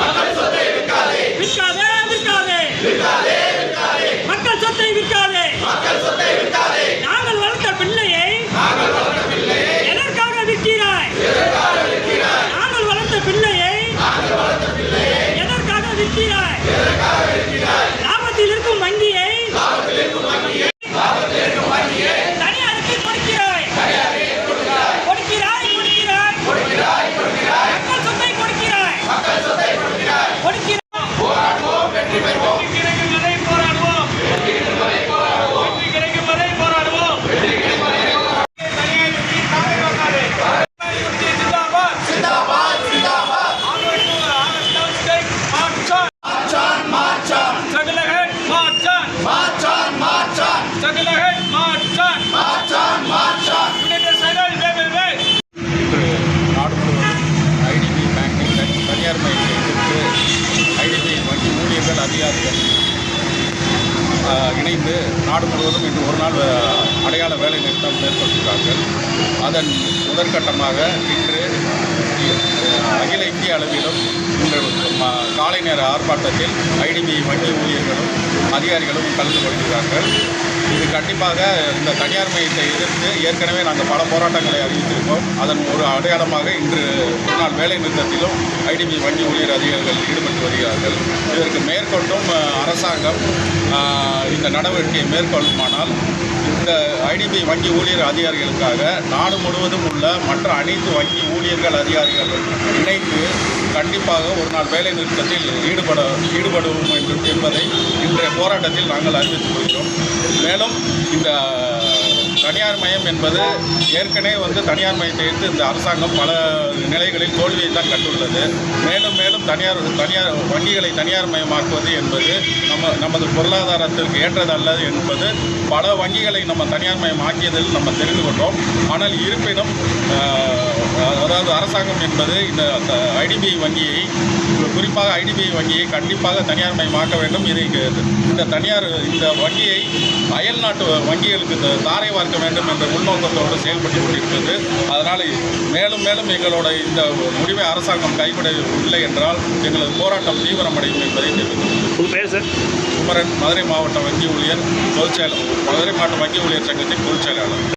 மக்கள் சொத்தை விற்காதே. மக்கள் சொத்தை விற்கிறாய் லாபத்தில் இருக்கும் வங்கியை தனியார் மையத்தை எதிர்த்து ஐடிபி வங்கி ஊழியர்கள் அதிகாரிகள் இணைந்து நாடு முழுவதும் இன்று ஒரு நாள் அடையாள வேலை நிறுத்தம் மேற்கொள்கிறார்கள் அதன் முதற்கட்டமாக இன்று அகில இந்திய அளவிலும் இன்று காலை நேர ஆர்ப்பாட்டத்தில் ஐடிபி வங்கி ஊழியர்களும் அதிகாரிகளும் கலந்து கொள்கிறார்கள் இது கண்டிப்பாக இந்த தனியார் மையத்தை எதிர்த்து ஏற்கனவே நாங்கள் பல போராட்டங்களை அறிவித்திருக்கோம். அதன் ஒரு அடையாளமாக இன்று ஒரு நாள் வேலை நிறுத்தத்திலும் ஐடிபி வங்கி ஊழியர் அதிகாரிகள் ஈடுபட்டு வருகிறார்கள். இதற்கு மேற்கொண்டும் அரசாங்கம் இந்த நடவடிக்கையை மேற்கொள்ளுமானால் இந்த ஐடிபி வங்கி ஊழியர் அதிகாரிகளுக்காக நாடு முழுவதும் உள்ள மற்ற அனைத்து வங்கி ஊழியர்கள் அதிகாரிகள் இணைந்து கண்டிப்பாக ஒரு நாள் வேலை நிறுத்தத்தில் ஈடுபட ஈடுபடுவோம் என்று என்பதை இன்றைய போராட்டத்தில் நாங்கள் அறிவித்துக் கொள்கிறோம். மேலும் இந்த தனியார் மயம் என்பது ஏற்கனவே வந்து தனியார் மயத்தை எடுத்து இந்த அரசாங்கம் பல நிலைகளில் தோல்வியை தான் கண்டுள்ளது. மேலும் மேலும் தனியார் தனியார் வங்கிகளை தனியார் மயமாக்குவது என்பது நம்ம நமது பொருளாதாரத்திற்கு ஏற்றதல்ல என்பது பல வங்கிகளை நம்ம தனியார் மயமாக்கியதில் நம்ம தெரிந்து கொண்டோம். ஆனால் இருப்பினும் அதாவது அரசாங்கம் என்பது இந்த ஐடிபிஐ வங்கியை குறிப்பாக ஐடிபிஐ வங்கியை கண்டிப்பாக தனியார் மயமாக்க வேண்டும். இதை இந்த தனியார் இந்த வங்கியை அயல் நாட்டு வங்கிகளுக்கு தாரை வார்க்க வேண்டும் என்ற உள்நோக்கத்தோடு செயல்பட்டு கொண்டிருக்கிறது. அதனால் மேலும் மேலும் எங்களோட இந்த முடிவை அரசாங்கம் கைவிடவில்லை என்றால் எங்களது போராட்டம் தீவிரமடையும் என்பதை தெரிவித்துள்ளது குமரன் மதுரை மாவட்ட வங்கி ஊழியர் பொதுச்செயலர் மதுரை மாவட்ட வங்கி ஊழியர் சங்கத்தின் பொதுச் செயலாளர்